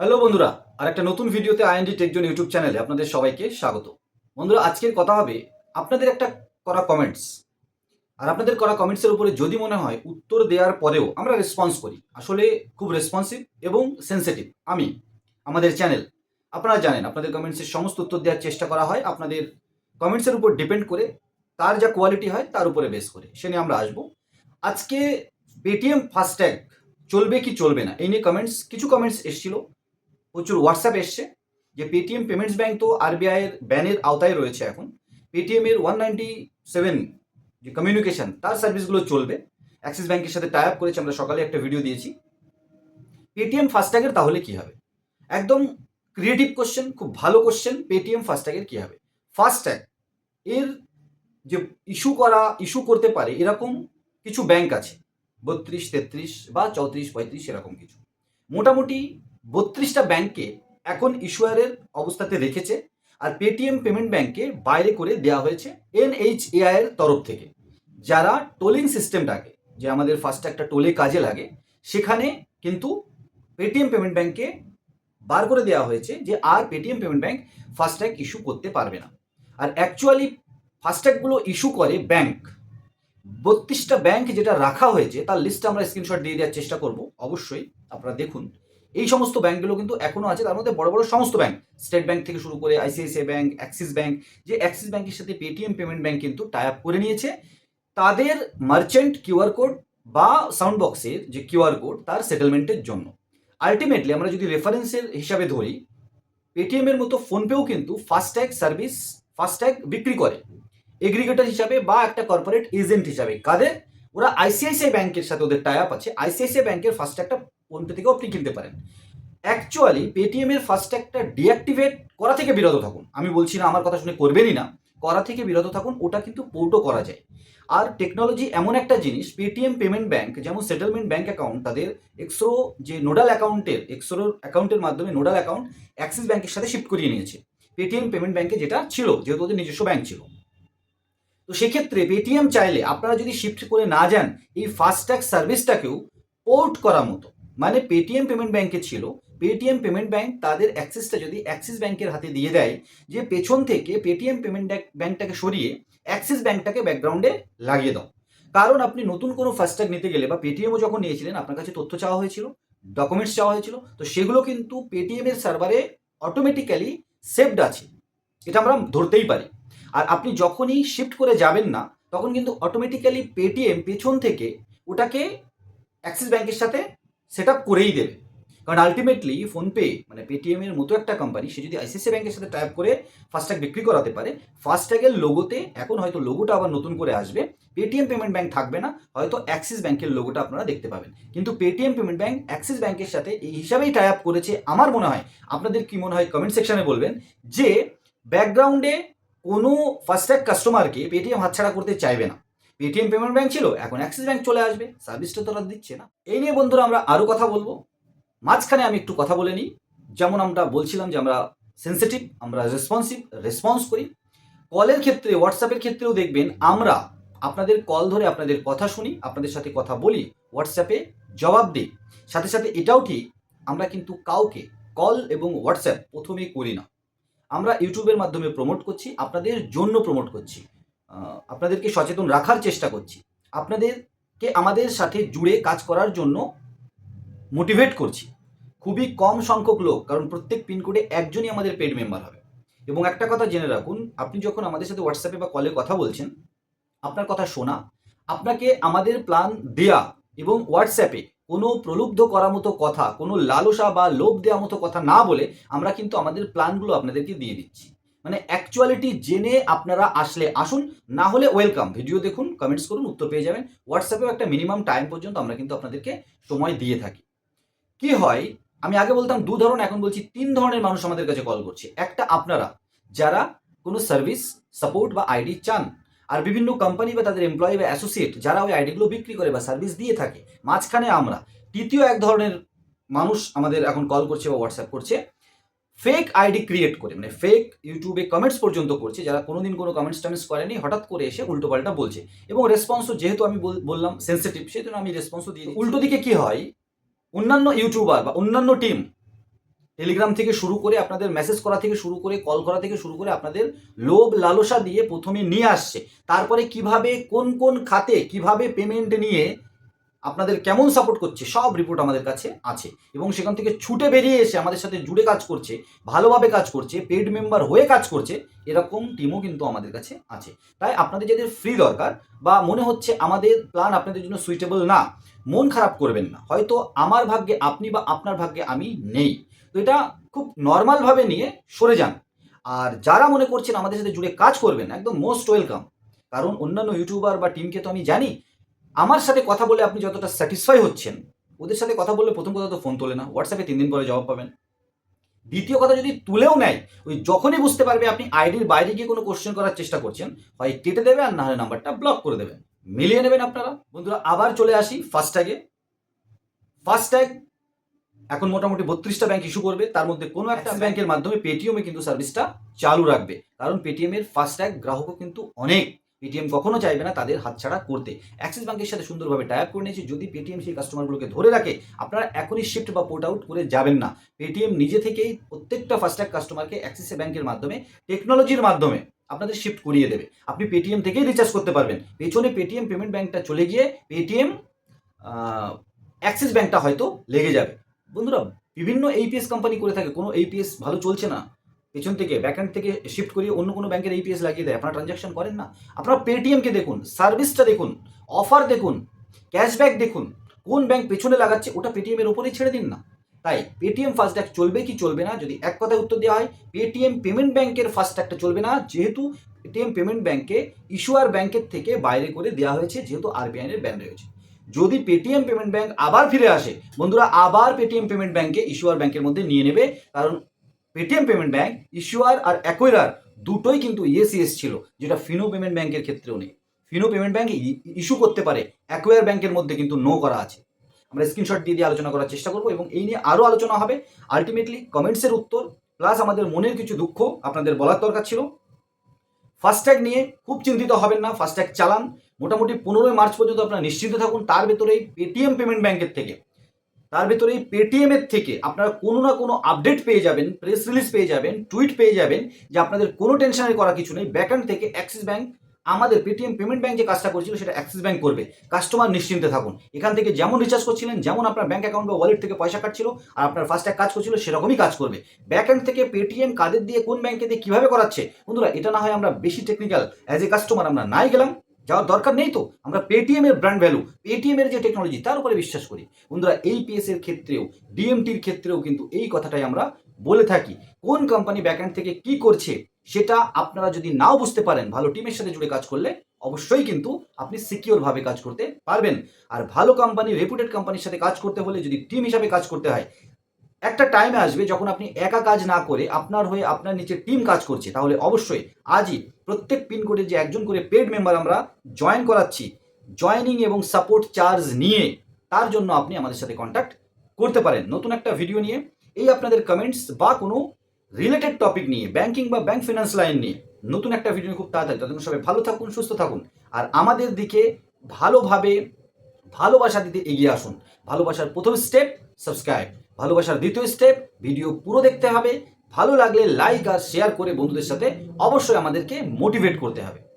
Hello বন্ধুরা আর একটা নতুন ভিডিওতে আইএনডি টেকজন ইউটিউব চ্যানেলে আপনাদের সবাইকে স্বাগত। বন্ধুরা, আজকের কথা হবে আপনাদের একটা করা কমেন্টস আর আপনাদের করা কমেন্টসের উপরে যদি মনে হয় উত্তর দেওয়ার পরেও আমরা রেসপন্স করি। আসলে খুব রেসপন্সিভ এবং সেন্সিটিভ আমি, আমাদের চ্যানেল আপনারা জানেন, আপনাদের কমেন্টসের সমস্ত উত্তর দেওয়ার চেষ্টা করা হয়। আপনাদের কমেন্টসের উপর ডিপেন্ড করে তার যা কোয়ালিটি হয় তার উপরে বেস করে। সে নিয়ে আমরা আসব। আজকে পেটিএম ফাস্ট্যাগ চলবে কি চলবে না, এই নিয়ে কমেন্টস কিছু কমেন্টস এসেছিল। প্রচুর হোয়াটসঅ্যাপ এসছে যে পেটিএম পেমেন্টস ব্যাংক তো আরবিআই এর ব্যানের আওতায় রয়েছে এখন। পেটিএম এর ওয়ান নাইনটি সেভেন যে কমিউনিকেশন তার সার্ভিসগুলো চলবে। অ্যাক্সিস ব্যাংকের সাথে টাই আপ করেছে, আমরা সকালে একটা ভিডিও দিয়েছি। পেটিএম ফাস্ট্যাগের তাহলে কি হবে? একদম ক্রিয়েটিভ কোশ্চেন খুব ভালো কোশ্চেন পেটিএম ফাস্ট্যাগের কি হবে? ফাস্ট্যাগ এর যে ইস্যু করা ইস্যু করতে পারে, এরকম কিছু ব্যাংক আছে। বত্রিশ, তেত্রিশ বা চৌত্রিশ, পঁয়ত্রিশ, এরকম কিছু। মোটামুটি বত্রিশটা ব্যাংককে এখন ইস্যুয়ারের অবস্থাতে রেখেছে আর পেটিএম পেমেন্ট ব্যাংককে বাইরে করে দেওয়া হয়েছে এনএইচএআই এর তরফ থেকে। যারা টোলিং সিস্টেমটাকে যে আমাদের ফার্স্ট একটা টোলে কাজে লাগে, সেখানে কিন্তু পেটিএম পেমেন্ট ব্যাংককে বার করে দেওয়া হয়েছে যে আর Paytm payment bank FASTag issue করতে পারবে না। আর অ্যাকচুয়ালি ফাস্ট্যাগুলো ইস্যু করে ব্যাংক বত্রিশটা ব্যাংক যেটা রাখা হয়েছে, তার লিস্ট আমরা স্ক্রিনশট দিয়ে দেওয়ার চেষ্টা করব, অবশ্যই আপনারা দেখুন। এই সমস্ত ব্যাংকগুলো কিন্তু এখনও আছে, তার মধ্যে বড় বড় সমস্ত ব্যাংক। স্টেট ব্যাংক থেকে শুরু করে আইসিআইসিআই ব্যাংক, অ্যাক্সিস ব্যাংক, যে অ্যাক্সিস ব্যাংকের সাথে পেটিএম পেমেন্ট ব্যাংক কিন্তু টাই আপ করে নিয়েছে। তাদের মার্চেন্ট কিউআর কোড বা সাউন্ড বক্সের যে কিউআর কোড তার সেটেলমেন্টের জন্য। আলটিমেটলি আমরা যদি রেফারেন্সের হিসাবে ধরি, পেটিএম এর মতো ফোনপেও কিন্তু ফাস্ট্যাগ সার্ভিস ফাস্ট্যাগ বিক্রি করে। এগ্রিগেটর হিসাবে বা একটা কর্পোরেট এজেন্ট হিসাবে। কাদের? ওরা আইসিআইসিআই ব্যাংকের সাথে ওদের টাই আপ আছে। আইসিআইসিআই ব্যাংকের ফাস্ট্যাগটা ফোনপে থেকেও আপনি কিনতে পারেন। অ্যাকচুয়ালি পেটিএম এর ফাস্ট্যাগটা ডিঅ্যাক্টিভেট করা থেকে বিরত থাকুন। আমি বলছি না, আমার কথা শুনে করবেনই না। করা থেকে বিরত থাকুন, ওটা কিন্তু পোর্টও করা যায়। আর টেকনোলজি এমন একটা জিনিস পেটিএম পেমেন্ট ব্যাংক যেমন সেটেলমেন্ট ব্যাংক অ্যাকাউন্ট তাদের এক্সরো যে নোডাল অ্যাকাউন্টের এক্সরো অ্যাকাউন্টের মাধ্যমে নোডাল অ্যাকাউন্ট অ্যাক্সিস ব্যাংকের সাথে শিফট করিয়ে নিয়েছে। পেটিএম পেমেন্ট ব্যাংকে যেটা ছিল, যেহেতু ওদের নিজস্ব ব্যাংক ছিল। তো সেক্ষেত্রে পেটিএম চাইলে আপনারা যদি শিফট করে না যান, এই ফাস্ট্যাগ সার্ভিসটাকেও পোর্ট করার মতো। মানে পেটিএম পেমেন্ট ব্যাংকে ছিল পেটিএম পেমেন্ট ব্যাংক তাদের অ্যাক্সেসটা যদি অ্যাক্সিস ব্যাংকের হাতে দিয়ে দেয়, যে পেছন থেকে পেটিএম পেমেন্ট ব্যাংকটাকে সরিয়ে অ্যাক্সিস ব্যাংকটাকে ব্যাকগ্রাউন্ডে লাগিয়ে দাও। কারণ আপনি নতুন কোনো ফাস্ট্যাগ নিতে গেলে বা পেটিএমও যখন নিয়েছিলেন, আপনার কাছে তথ্য চাওয়া হয়েছিল ডকুমেন্টস চাওয়া হয়েছিল, তো সেগুলো কিন্তু পেটিএম এর সার্ভারে অটোমেটিক্যালি সেভড আছে। এটা আমরা ধরতেই পারি। আর আপনি যখনই শিফট করে যাবেন না, তখন কিন্তু অটোমেটিক্যালি পেটিএম পেছন থেকে ওটাকে অ্যাক্সিস ব্যাংকের সাথে সেট করেই দেবে। কারণ আলটিমেটলি ফোনপে মানে পেটিএম এর মতো একটা কোম্পানি সে যদি আইসিআইসি ব্যাংকের সাথে টাইপ করে ফাস্ট্যাগ বিক্রি করাতে পারে ফাস্ট্যাগের লোগোতে এখন হয়তো লোগোটা আবার নতুন করে আসবে। পেটিএম পেমেন্ট ব্যাংক থাকবে না, হয়তো অ্যাক্সিস ব্যাংকের লোগোটা আপনারা দেখতে পাবেন। কিন্তু পেটিএম পেমেন্ট ব্যাংক অ্যাক্সিস ব্যাংকের সাথে এই হিসাবেই টাই আপ করেছে আমার মনে হয়। আপনাদের কি মনে হয় কমেন্ট সেকশনে বলবেন? যে ব্যাকগ্রাউন্ডে কোনো ফাস্ট্যাগ কাস্টমারকে পেটিএম হাতছাড়া করতে চাইবে না। পেটিএম পেমেন্ট ব্যাংক ছিল, এখন অ্যাক্সিস ব্যাংক চলে আসবে সার্ভিসটা তো দিচ্ছে না। এই নিয়ে বন্ধুরা আমরা আরও কথা বলব। মাঝখানে আমি একটু কথা বলে নিই। যেমন আমরা বলছিলাম যে আমরা সেন্সিটিভ আমরা রেসপন্সিভ রেসপন্স করি। কলের ক্ষেত্রে হোয়াটসঅ্যাপের ক্ষেত্রেও দেখবেন আমরা আপনাদের কল ধরে আপনাদের কথা শুনি, আপনাদের সাথে কথা বলি হোয়াটসঅ্যাপে জবাব দিই। সাথে সাথে এটাও ঠিক, আমরা কিন্তু কাউকে কল এবং হোয়াটসঅ্যাপ প্রথমেই করি না। আমরা ইউটিউবের মাধ্যমে প্রমোট করছি, আপনাদের জন্য প্রমোট করছি। আপনাদেরকে সচেতন রাখার চেষ্টা করছি। আপনাদেরকে আমাদের সাথে জুড়ে কাজ করার জন্য মোটিভেট করছি। খুবই কম সংখ্যক লোক, কারণ প্রত্যেক পিনকোডে একজনই আমাদের পেড মেম্বার হবে। এবং একটা কথা জেনে রাখুন, আপনি যখন আমাদের সাথে হোয়াটসঅ্যাপে বা কলে কথা বলছেন, আপনার কথা শোনা, আপনাকে আমাদের প্ল্যান দেয়া এবং হোয়াটসঅ্যাপে কোনো প্রলুব্ধ করার মতো কথা, কোনো লালসা বা লোভ দেওয়ার মতো কথা না বলে আমরা কিন্তু আমাদের প্ল্যানগুলো আপনাদেরকে দিয়ে দিচ্ছি। মানে অ্যাকচুয়ালিটি জেনে আপনারা আসলে আসুন, না হলে ওয়েলকাম ভিডিও দেখুন কমেন্টস করুন, উত্তর পেয়ে যাবেন। হোয়াটসঅ্যাপেও একটা মিনিমাম টাইম পর্যন্ত আমরা কিন্তু আপনাদেরকে সময় দিয়ে থাকি। কি হয়? আমি আগে বলতাম দু ধরনের, এখন বলছি তিন ধরনের মানুষ আমাদের কাছে কল করছে। একটা আপনারা, যারা কোনো সার্ভিস সাপোর্ট বা আইডি চান। আর বিভিন্ন কোম্পানি বা তাদের এমপ্লয়ি বা অ্যাসোসিয়েট যারা ওই আইডিগুলো বিক্রি করে বা সার্ভিস দিয়ে থাকে। মাঝখানে আমরা, তৃতীয় এক ধরনের মানুষ আমাদের এখন কল করছে বা হোয়াটসঅ্যাপ করছে। ফেক আইডি ক্রিয়েট করে মানে ফেক ইউটিউবে কমেন্টস পর্যন্ত করছে, যারা কোনোদিন কোনো কমেন্টস টামেন্টস করেনি, হঠাৎ করে এসে উল্টোপাল্টা বলছে। এবং রেসপন্সও যেহেতু আমি বল- বললাম সেন্সিটিভ সেই জন্য আমি রেসপন্সও দিই। উল্টো দিকে কি হয়? অন্যান্য ইউটিউবার বা অন্যান্য টিম টেলিগ্রাম থেকে শুরু করে আপনাদের মেসেজ করা থেকে শুরু করে কল করা থেকে শুরু করে আপনাদের লোভ লালসা দিয়ে প্রথমে নিয়ে আসছে। তারপরে কীভাবে, কোন কোন খাতে, কীভাবে পেমেন্ট নিয়ে আপনাদের কেমন সাপোর্ট করছে, সব রিপোর্ট আমাদের কাছে আছে। এবং সেখান থেকে ছুটে বেরিয়ে এসে আমাদের সাথে জুড়ে কাজ করছে, ভালোভাবে কাজ করছে পেড মেম্বার হয়ে কাজ করছে, এরকম টিমও কিন্তু আমাদের কাছে আছে। তাই আপনাদের যাদের ফ্রি দরকার বা মনে হচ্ছে আমাদের প্ল্যান আপনাদের জন্য সুইটেবল না, মন খারাপ করবেন না। হয়তো আমার ভাগ্যে আপনি বা আপনার ভাগ্যে আমি নেই। তো এটা খুব নর্মালভাবে নিয়ে সরে যান। আর যারা মনে করছেন আমাদের সাথে জুড়ে কাজ করবেন, একদম মোস্ট ওয়েলকাম কারণ অন্যান্য ইউটিউবার বা টিমকে তো আমি জানি আমার সাথে কথা বলে আপনি যতটা স্যাটিসফাই হচ্ছেন ওদের সাথে কথা বললে প্রথম কথা তো ফোন তোলে না হোয়াটসঅ্যাপে তিন দিন পরে জবাব পাবেন। দ্বিতীয় কথা যদি তুলেও নেয় ওই যখনই বুঝতে পারবে আপনি আইডির বাইরে গিয়ে কোনো কোশ্চেন করার চেষ্টা করছেন হয় কেটে দেবে আর না হলে নাম্বারটা ব্লক করে দেবেন। মিলিয়ে নেবেন আপনারা। বন্ধুরা আবার চলে আসি ফাস্ট্যাগে ফাস্ট্যাগ এখন মোটামুটি বত্রিশটা ব্যাংক ইস্যু করবে। তার মধ্যে কোনো একটা ব্যাংকের মাধ্যমে পেটিএমে কিন্তু সার্ভিসটা চালু রাখবে। কারণ পেটিএমের ফাস্ট্যাগ গ্রাহকও কিন্তু অনেক। পেটিএম কখনো চাইবে না তাদের হাতছাড়া করতে। অ্যাক্সিস ব্যাংকের সাথে সুন্দরভাবে টাইপ করে নিয়েছে। যদি পেটিএম সেই কাস্টমারগুলোকে ধরে রাখে, আপনারা এখনই শিফট বা পোর্ট আউট করে যাবেন না। পেটিএম নিজে থেকেই প্রত্যেকটা ফাস্ট্যাগ কাস্টমারকে অ্যাক্সিস ব্যাংকের মাধ্যমে টেকনোলজির মাধ্যমে আপনাদের শিফট করিয়ে দেবে। আপনি পেটিএম থেকেই রিচার্জ করতে পারবেন। পেছনে পেটিএম পেমেন্ট ব্যাংকটা চলে গিয়ে পেটিএম অ্যাক্সিস ব্যাংকটা হয়তো লেগে যাবে। বন্ধুরা, বিভিন্ন এইপিএস কোম্পানি করে থাকে। কোনো এইপিএস ভালো চলছে না। পেছন থেকে ব্যাকএন্ড থেকে শিফট করিয়ে অন্য কোনো ব্যাংকের এইপিএস লাগিয়ে দেয়। আপনারা ট্রানজ্যাকশন করেন না। আপনারা পেটিএমকে দেখুন সার্ভিসটা দেখুন অফার দেখুন ক্যাশব্যাক দেখুন, কোন ব্যাংক পেছনে লাগাচ্ছে ওটা পেটিএমের ওপরেই ছেড়ে দিন না। তাই পেটিএম ফাস্ট্যাগ চলবে কি চলবে না? যদি এক কথায় উত্তর দেওয়া হয় পেটিএম পেমেন্ট ব্যাংকের ফাস্ট্যাগটা চলবে না, যেহেতু পেটিএম পেমেন্ট ব্যাংকে ইস্যুয়ার ব্যাংকের থেকে বাইরে করে দেওয়া হয়েছে, যেহেতু আরবিআই এর ব্যান রয়েছে। যদি পেটিএম পেমেন্ট ব্যাংক আবার ফিরে আসে, বন্ধুরা আবার পেটিএম পেমেন্ট ব্যাংকে ইস্যুয়ার ব্যাংকের মধ্যে নিয়ে নেবে, কারণ পেটিএম পেমেন্ট ব্যাংক ইস্যুয়ার আর অ্যাকোয়ারার দুটোই কিন্তু ইএসিএস ছিল, যেটা ফিনো পেমেন্ট ব্যাংকের ক্ষেত্রেও নেই। ফিনো পেমেন্ট ব্যাংক ইস্যু করতে পারে অ্যাকোয়ার ব্যাংকের মধ্যে কিন্তু নো করা আছে। আমরা স্ক্রিনশট দিয়ে দিয়ে আলোচনা করার চেষ্টা করব এবং এই নিয়ে আরও আলোচনা হবে। আলটিমেটলি কমেন্টসের উত্তর প্লাস আমাদের মনের কিছু দুঃখ আপনাদের বলার দরকার ছিল। ফাস্ট্যাগ নিয়ে খুব চিন্তিত হবেন না ফাস্ট্যাগ চালান। মোটামুটি পনেরোই মার্চ পর্যন্ত আপনারা নিশ্চিন্ত থাকুন, তার ভেতরেই পেটিএম পেমেন্ট ব্যাংকের থেকে। তার ভেতরে পেটিএম এর থেকে আপনারা কোনো না কোনো আপডেট পেয়ে যাবেন প্রেস রিলিজ পেয়ে যাবেন টুইট পেয়ে যাবেন যে আপনাদের কোনো টেনশনের করা কিছু নেই। ব্যাকএন্ড থেকে অ্যাক্সিস ব্যাঙ্ক আমাদের পেটিএম পেমেন্ট ব্যাঙ্ক যে কাজটা করছিল সেটা অ্যাক্সিস ব্যাঙ্ক করবে। কাস্টমার নিশ্চিন্তে থাকুন। এখান থেকে যেমন রিচার্জ করছিলেন, যেমন আপনার ব্যাংক অ্যাকাউন্ট বা ওয়ালেট থেকে পয়সা কাটছিল আর আপনার ফাস্ট্যাগ কাজ করছিল, সেরকমই কাজ করবে। ব্যাকএন্ড থেকে পেটিএম কাদের দিয়ে, কোন ব্যাংকে দিয়ে, কীভাবে করাচ্ছে? বন্ধুরা, এটা না হয় আমরা বেশি টেকনিক্যাল অ্যাজ এ কাস্টমার আমরা নাই গেলাম। যাওয়ার দরকার নেই তো? আমরা পেটিএম এর ব্র্যান্ড ভ্যালু পেটিএম এর যে টেকনোলজি তার উপরে বিশ্বাস করি। বন্ধুরা, এই এর ক্ষেত্রেও ডিএমটির ক্ষেত্রেও কিন্তু এই কথাটাই আমরা বলে থাকি। কোন কোম্পানি ব্যাকএন্ড থেকে কি করছে, সেটা আপনারা যদি নাও বুঝতে পারেন, ভালো টিমের সাথে জুড়ে কাজ করলে, অবশ্যই কিন্তু আপনি সিকিওর ভাবে কাজ করতে পারবেন। আর ভালো কোম্পানি রেপুটেড কোম্পানির সাথে কাজ করতে হলে যদি টিম হিসাবে কাজ করতে হয়, একটা টাইমে আসবে যখন আপনি একা কাজ না করে আপনার হয়ে আপনার নিচে টিম কাজ করছে, তাহলে অবশ্যই আজই প্রত্যেক পিনকোডে যে একজন করে পেড মেম্বার আমরা জয়েন করাচ্ছি জয়েনিং এবং সাপোর্ট চার্জ নিয়ে তার জন্য আপনি আমাদের সাথে কন্ট্যাক্ট করতে পারেন। নতুন একটা ভিডিও নিয়ে, এই আপনাদের কমেন্টস বা কোনো রিলেটেড টপিক নিয়ে ব্যাংকিং বা ব্যাংক ফিনান্স লাইন নিয়ে নতুন একটা ভিডিও খুব তাড়াতাড়ি। ততক্ষণ সবাই ভালো থাকুন, সুস্থ থাকুন। আর আমাদের দিকে ভালোভাবে ভালোবাসা দিতে এগিয়ে আসুন। ভালোবাসার প্রথম স্টেপ সাবস্ক্রাইব ভালোবাসার দ্বিতীয় স্টেপ ভিডিও পুরো দেখতে হবে। ভালো লাগলে লাইক আর শেয়ার করে বন্ধুদের সাথে অবশ্যই আমাদেরকে মোটিভেট করতে হবে।